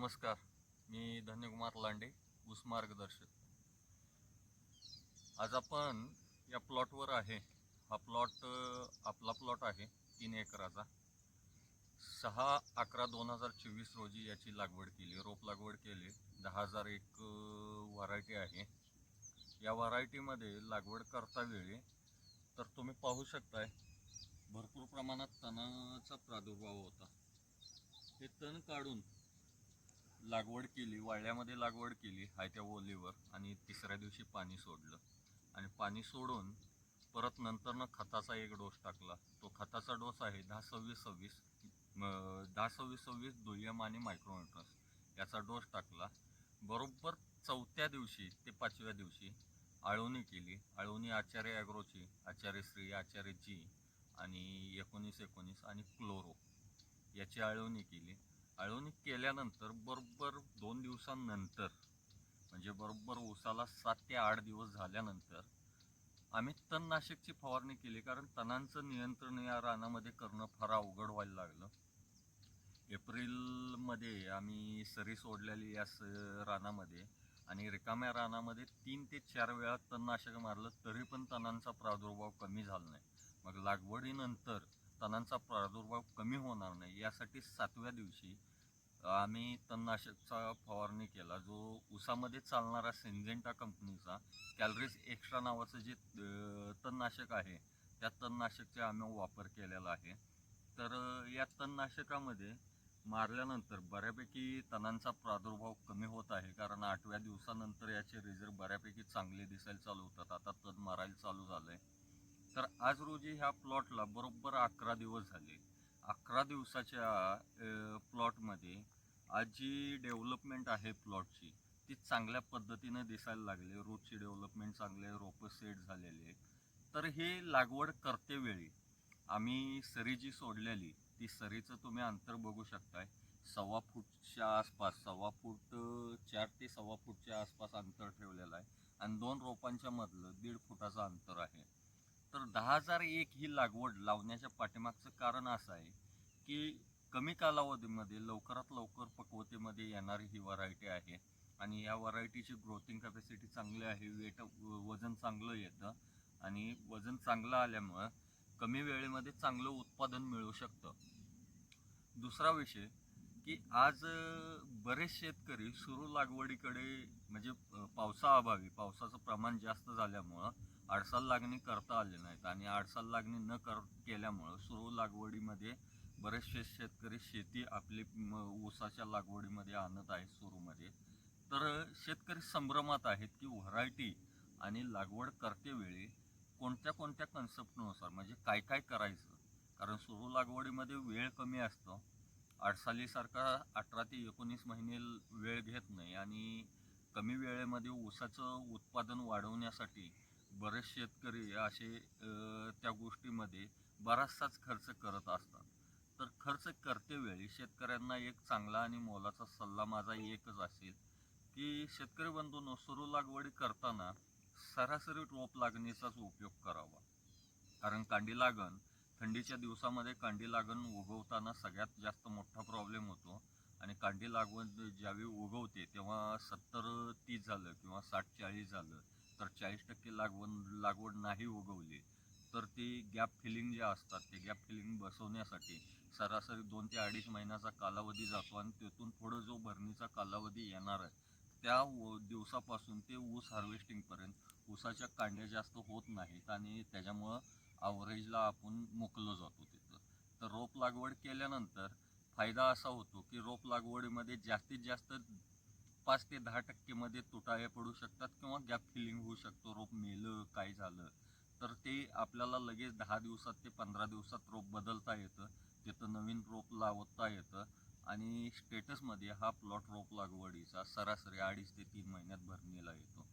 नमस्कार मी धन्यकुमार लांडे ऊस मार्गदर्शक. आज आपण या प्लॉटवर आहे. हा प्लॉट आपला प्लॉट आहे तीन एकराचा. सहा अकरा दोन हजार चोवीस रोजी याची लागवड केली रोप लागवड केली. दहा हजार एक व्हरायटी आहे. या व्हरायटीमध्ये लागवड करता वेळी तर तुम्ही पाहू शकताय भरपूर प्रमाणात तणाचा प्रादुर्भाव होता. हे तण काढून लागवड केली वाळ्यामध्ये लागवड केली हाय त्या ओलीवर आणि तिसऱ्या दिवशी पाणी सोडलं. आणि पाणी सोडून परत नंतरनं खताचा एक डोस टाकला. तो खताचा डोस आहे दहा सव्वीस सव्वीस दहा सव्वीस सव्वीस दुय्यम आणि मायक्रोन्युट्रन्स याचा डोस टाकला. बरोबर चौथ्या दिवशी ते पाचव्या दिवशी आळवणी केली. आळवणी आचार्य ॲग्रोची आचार्य श्री आचार्य जी आणि एकोणीस एकोणीस आणि क्लोरो याची आळवणी केली. अळवणी केल्यानंतर बरोबर दोन दिवसांनंतर म्हणजे बरोबर उसाला सात ते आठ दिवस झाल्यानंतर आम्ही तणनाशकची फवारणी केली. कारण तणांचं नियंत्रण या रानामध्ये करणं फार अवघड व्हायला लागलं. एप्रिलमध्ये आम्ही सरी सोडलेली या स रानामध्ये आणि रिकाम्या रानामध्ये तीन ते चार वेळा तणनाशक मारलं तरी पण तणांचा प्रादुर्भाव कमी झाला नाही. मग लागवडीनंतर तणांचा प्रादुर्भाव कमी होणार नाही यासाठी सातव्या दिवशी आम्ही तणनाशकचा फवारणी केला जो उसामध्ये चालणारा सिंजेंटा कंपनीचा कॅलरीज एक्स्ट्रा नावाचं जे तणनाशक आहे त्या तणनाशकचा आम्ही वापर केलेला आहे. तर या तणनाशकामध्ये मारल्यानंतर बऱ्यापैकी तणांचा प्रादुर्भाव कमी होत आहे कारण आठव्या दिवसानंतर याचे रिझल्ट बऱ्यापैकी चांगले दिसायला चालू होतात. आता तण मारायला चालू झालं आहे तर आज रोजी ह्या प्लॉटला बरोबर अकरा दिवस झाले. अकरा दिवसाच्या प्लॉटमध्ये आज जी डेव्हलपमेंट आहे प्लॉटची. ती चांगल्या पद्धतीनं दिसायला लागली. रोजची डेव्हलपमेंट चांगली रोपं सेट झालेले. तर हे लागवड करतेवेळी आम्ही सरी जी सोडलेली. ती सरीचं तुम्ही अंतर बघू शकताय. सव्वा फूटच्या आसपास सव्वा फूट चार ते सव्वा फूटच्या आसपास अंतर ठेवलेलं आहे. आणि दोन रोपांच्या मधलं दीड फुटाचं अंतर आहे. तर दहा हजार एक ही लागवड लावण्याच्या पाठीमागचं कारण असं आहे की कमी कालावधीमध्ये लवकरात लवकर पक्वतेमध्ये येणारी ही व्हरायटी आहे आणि या व्हरायटीची ग्रोथिंग कॅपॅसिटी चांगली आहे वेट वजन चांगलं येतं आणि वजन चांगलं आल्यामुळं कमी वेळेमध्ये चांगलं उत्पादन मिळू शकतं. दुसरा विषय की आज बरेच शेतकरी सुरू लागवडीकडे म्हणजे पावसाअभावी पावसाचं प्रमाण जास्त झाल्यामुळं आडसाल लागणी करता आले नाहीत आणि आडसाल लागणी न कर केल्यामुळं सुरू लागवडीमध्ये बरेचसे शेतकरी शेती आपली ऊसाच्या लागवडीमध्ये आणत आहेत सुरूमध्ये. तर शेतकरी संभ्रमात आहेत की व्हरायटी आणि लागवड करतेवेळी कोणत्या कोणत्या कन्सेप्टनुसार म्हणजे काय काय करायचं? कारण सुरू लागवडीमध्ये वेळ कमी असतो. आडसालीसारखा अठरा ते एकोणीस महिने वेळ घेत नाही आणि कमी वेळेमध्ये ऊसाचं उत्पादन वाढवण्यासाठी बरेच शेतकरी असे त्या गोष्टीमध्ये बराचसाच खर्च करत असतात. तर खर्च करतेवेळी शेतकऱ्यांना एक चांगला आणि मोलाचा सल्ला माझा एकच असेल की शेतकरी बंधूंनो सुरू लागवडी करताना सरासरी रोप लागणीचाच उपयोग करावा. कारण कांडी लागण थंडीच्या दिवसामध्ये कांडी लागण उगवताना सगळ्यात जास्त मोठा प्रॉब्लेम होतो. आणि कांडी लागवण ज्यावेळी उगवते तेव्हा सत्तर तीस झालं किंवा साठ चाळीस झालं तर चाळीस टक्के लागवण लागवड नाही उगवली तर ते गॅप फिलिंग जे असतात ते गॅप फिलिंग बसवण्यासाठी सरासरी दोन ते अडीच महिन्याचा कालावधी जातो आणि तिथून पुढं जो भरणीचा कालावधी येणार आहे त्या व- दिवसापासून ते ऊस हार्वेस्टिंगपर्यंत ऊसाच्या कांड्या जास्त होत नाहीत आणि त्याच्यामुळं आवरेजला आपण मुकलो जातो तिथं. तर रोप लागवड केल्यानंतर फायदा असा होतो की रोप लागवडीमध्ये जास्तीत जास्त पाच ते दहा टक्केमध्ये तुटाळे पडू शकतात किंवा गॅप फिलिंग होऊ शकतो. रोप मेलं काय झालं तर ते आपल्याला लगेच दहा दिवसात ते पंधरा दिवसात रोप बदलता येतं. तिथं नवीन रोप लावता येतं आणि स्टेटसमध्ये हा प्लॉट रोप लागवडीचा सरासरी अडीच ते तीन महिन्यात भरणीला येतो.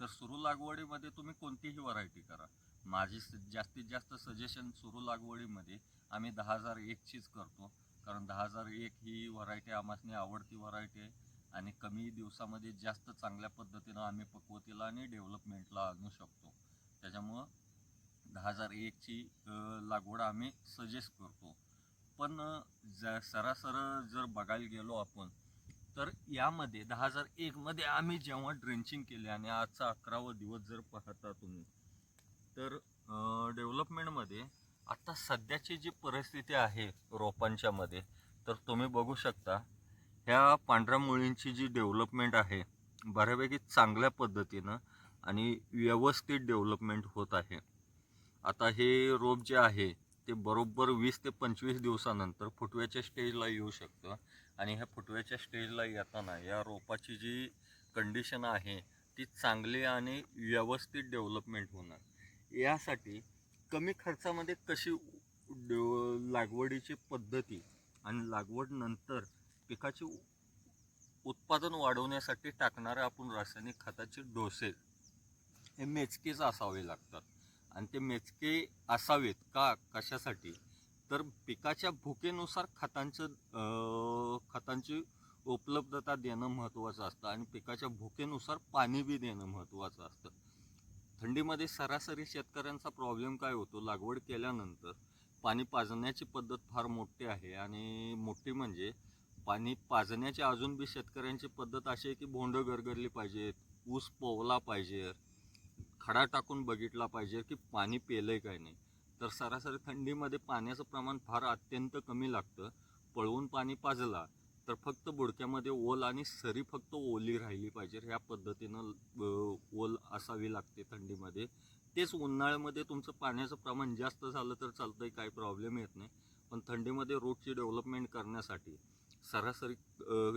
तर सुरू लागवडीमध्ये तुम्ही कोणतीही व्हरायटी करा. माझी स- जास्तीत जास्त सजेशन सुरू लागवडीमध्ये आम्ही दहा हजार एकचीच करतो. कारण दहा हजार एक ही व्हरायटी आम्हाला आवडती व्हरायटी आहे. आणि कमी दिवसामध्ये जास्त चांगल्या पद्धतीनं आम्ही पक्वतेला आणि डेव्हलपमेंटला आणू शकतो. त्याच्यामुळं दहा हजार एकची लागवड आम्ही सजेस्ट करतो. पण ज सरासर जर बघायला गेलो आपण तर यामध्ये दहा हजार एकमध्ये आम्ही जेव्हा ड्रेंचिंग केले आणि आजचा अकरावा दिवस जर पाहता तुम्ही तर डेव्हलपमेंटमध्ये आता सध्याची जी परिस्थिती आहे रोपांच्यामध्ये तर तुम्ही बघू शकता ह्या पांढऱ्या मुळींची जी डेव्हलपमेंट आहे बऱ्यापैकी चांगल्या पद्धतीनं आणि व्यवस्थित डेव्हलपमेंट होत आहे. आता हे रोप जे आहे ते बरोबर वीस ते पंचवीस दिवसानंतर फुटव्याच्या स्टेजला येऊ शकतं. आणि ह्या फुटव्याच्या स्टेजला येताना या रोपाची जी कंडिशन आहे ती चांगली आणि व्यवस्थित डेव्हलपमेंट होणार. यासाठी कमी खर्चामध्ये कशी डेव- लागवडीची पद्धती आणि लागवड नंतर पिकाचे उत्पादन वाढवण्यासाठी टाकणारे आपण रासायनिक खताचे डोसे हे मेचकेच असावे लागतात. आणि ते मेचके असावेत का कशासाठी? तर पिकाच्या भुकेनुसार खतांचं खतांची उपलब्धता देणं महत्त्वाचं असतं आणि पिकाच्या भुकेनुसार पाणी बी देणं महत्त्वाचं असतं. थंडीमध्ये सरासरी शेतकऱ्यांचा प्रॉब्लेम काय होतो? लागवड केल्यानंतर पाणी पाजण्याची पद्धत फार मोठी आहे आणि मोठी म्हणजे पाणी पाजण्याची अजून बी शेतकऱ्यांची पद्धत अशी आहे की भोंडं गरगरली पाहिजेत ऊस पोवला पाहिजे खडा टाकून बघितला पाहिजे की पाणी पेलंय काय नाही. तर सरासरी थंडीमध्ये पाण्याचं प्रमाण फार अत्यंत कमी लागतं. पळवून पाणी पाजला तर फक्त बुडक्यामध्ये ओल आणि सरी फक्त ओली राहिली पाहिजे. ह्या पद्धतीनं ओल असावी लागते थंडीमध्ये. तेच उन्हाळ्यामध्ये तुमचं पाण्याचं प्रमाण जास्त झालं तर चालतंय काही प्रॉब्लेम येत नाही. पण थंडीमध्ये रोडची डेव्हलपमेंट करण्यासाठी सरासरी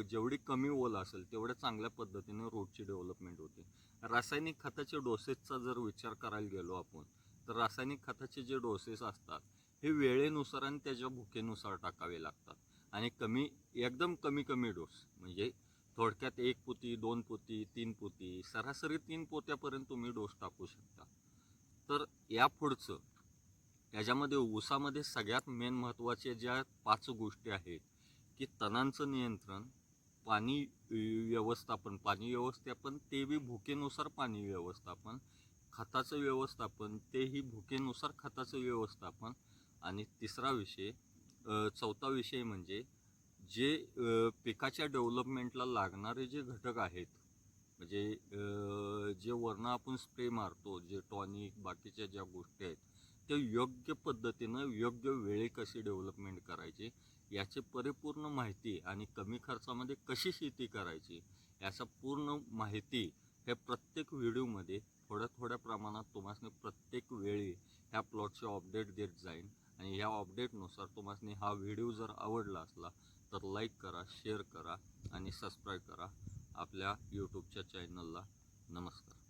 जेवढी कमी ओल असेल तेवढ्या चांगल्या पद्धतीने रोडची डेव्हलपमेंट होते. रासायनिक खताचे डोसेसचा जर विचार करायला गेलो आपण तर रासायनिक खताचे जे डोसेस असतात हे वेळेनुसार आणि त्याच्या भुकेनुसार टाकावे लागतात. आणि कमी एकदम कमी कमी डोस म्हणजे थोडक्यात एक पोती दोन पोती तीन पोती सरासरी तीन पोत्यापर्यंत तुम्ही डोस टाकू शकता. तर या पुढचं याच्यामध्ये ऊसामध्ये सगळ्यात मेन महत्त्वाच्या ज्या पाच गोष्टी आहेत की तणांचं नियंत्रण पाणी व्यवस्थापन पाणी व्यवस्थापन ते बी भुकेनुसार पाणी व्यवस्थापन खताचं व्यवस्थापन तेही भुकेनुसार खताचं व्यवस्थापन. आणि तिसरा विषय चौथा विषय म्हणजे जे पिकाच्या डेव्हलपमेंटला लागणारे जे घटक आहेत म्हणजे जे वरनं आपण स्प्रे मारतो जे टॉनिक बाकीच्या ज्या गोष्टी आहेत ते योग्य पद्धतीनं योग्य वेळी कशी डेव्हलपमेंट करायची याची परिपूर्ण माहिती आणि कमी खर्चामध्ये कशी शेती करायची याचा पूर्ण माहिती हे प्रत्येक व्हिडिओमध्ये थोड्या थोड्या प्रमाणात तुम्हाला प्रत्येक वेळी ह्या प्लॉटचे अपडेट देत जाईन. आणि ह्या अपडेटनुसार तुम्हाला हा व्हिडिओ जर आवडला असला तर लाईक करा शेअर करा आणि सबस्क्राईब करा आपल्या यूट्यूबच्या चॅनलला नमस्कार.